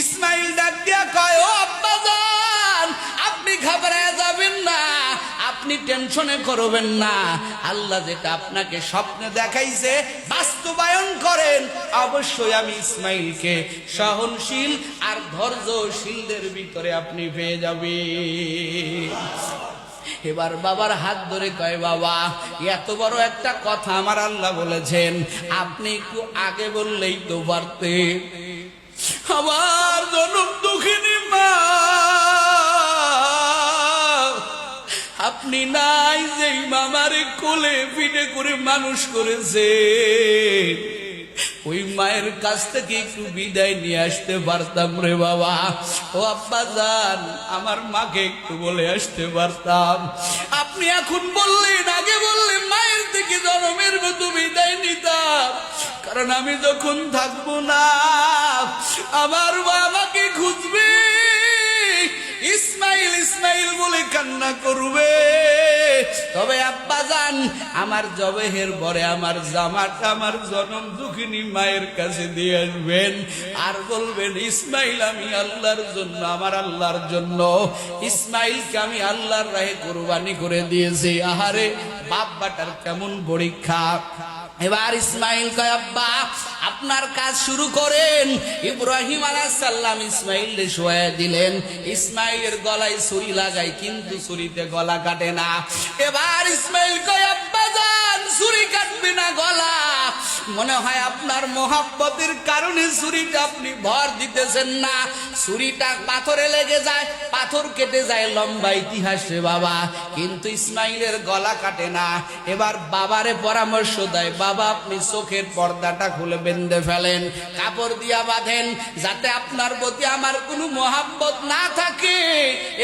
ইসমাইল ডাক দিয়া কয়, ও আব্বাজান, আপনি ঘাবড়ায় যাবেন না, আপনি টেনশনে করবেন না। আল্লাহ যেটা আপনাকে স্বপ্নে দেখাইছে, বাস্তবায়ন করেন। অবশ্যই আমি ইসমাইলকে সহনশীল আর ধৈর্যশীলদের ভিতরে আপনি পেয়ে যাবেন। এবার বাবার হাত ধরে কয়, বাবা, এত বড় একটা কথা আমার আল্লাহ বলেছেন। আপনি একটু আগে বললেই তো পারতেন। আমার জনম দুঃখিনী মা। আপনি নাই যেই মামারে কোলে পিঠে করে মানুষ করেছে ওই মায়ের কাছ থেকে একটু বিদায় নিয়ে আসতে পারতাম রে বাবা। ও আব্বা যান আমার মাকে একটু বলে আসতে পারতাম। আপনি এখন বললেন, আগে বললেন মায়ের থেকে জনমের মতো বিদায় নিতাম। কারণ আমি যখন থাকব না আমার বাবাকে খুঁজবে? ইসমাইল ইসমাইল বলে কান্না করবে। তবে আব্বা যান আমার জবেহের পরে আমার জামাটা, আমার জনম দুঃখিনী মায়ের কাছে দিয়ে আসবেন। আর বলবেন, ইসমাইল, আমি আল্লাহর জন্য, আমার আল্লাহর জন্য, ইসমাইলকে আমি আল্লাহর রাহে কোরবানি করে দিয়েছি। আহারে বাপ্পাটার কেমন পরীক্ষা? এবার ইসমাইল কয়, আব্বা, আপনার কাজ শুরু করেন। ইব্রাহিম আলাহ সাল্লাম ইসমাইল শোয়া দিলেন। ইসমাইলের গলায় ছুরি লাগাই কিন্তু ছুরিতে গলা কাটে না। এবার ইসমাইল কয়, আব্বা মনে হয় আপনার মোহাব্বতের কারণে ছুরিটা আপনি ভর দিতেছেন না। ছুরিটা পাথরে লেগে যায়, পাথর কেটে যায় লম্বা ইতিহাসে বাবা। কিন্তু ইসমাইলের গলা কাটে না। এবার বাবারে পরামর্শ দেয়, বাবা, আপনি চোখের পর্দাটা খুলে বেঁধে ফেলেন, কাপড় দিয়া বাঁধেন, যাতে আপনার প্রতি আমার কোনো মহাব্বত না থাকে।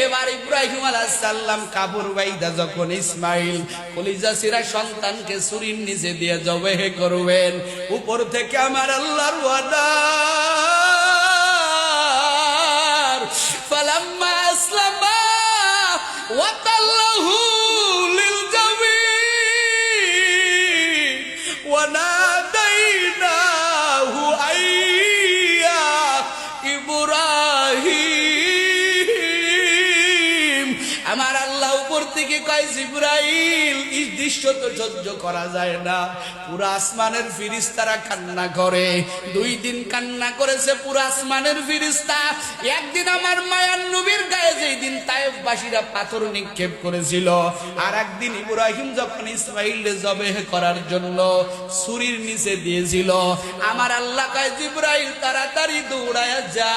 এবার ইব্রাহিম আলাহ সাল্লাম কাপুর বাইদা যখন ইসমাইল কলিজা সিরা সন্তানকে সুরির নিচে দিয়ে জবেহে করবেন, উপর থেকে আমার আল্লাহর ওয়াদা। ফালাম্মা আসলামা ওয়াতাল্লাহু আমার আল্লাহ উপর থেকে কয়, জিব্রাইল, এই দৃশ্য তো সহ্য করা যায় না। পুরো আসমানের ফিরিস্তারা কান্না করে। দুই দিন কান্না করেছে পুরো আসমানের ফিরিস্তা। একদিন আমার মায়ার নবীর গায়ে যেই দিন তায়েববাসীরা পাথর নিক্ষেপ করেছিল। আর একদিন ইব্রাহিম যখন ইসমাইল জবেহ করার জন্য ছুরির নিচে দিয়েছিল। আমার আল্লাহ কয়, জিব্রাইল, তাড়াতাড়ি দৌড়ায়া যা।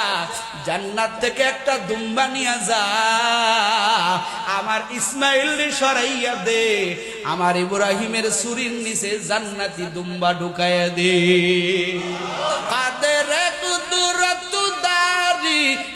জান্নাত থেকে একটা দুম্বা নিয়ে যা। আমার ইসমাইল সরাইয়া দে আমার ইব্রাহিমের সুরির নিচে জান্নাতি দুম্বা ঢুকাইয়া দে।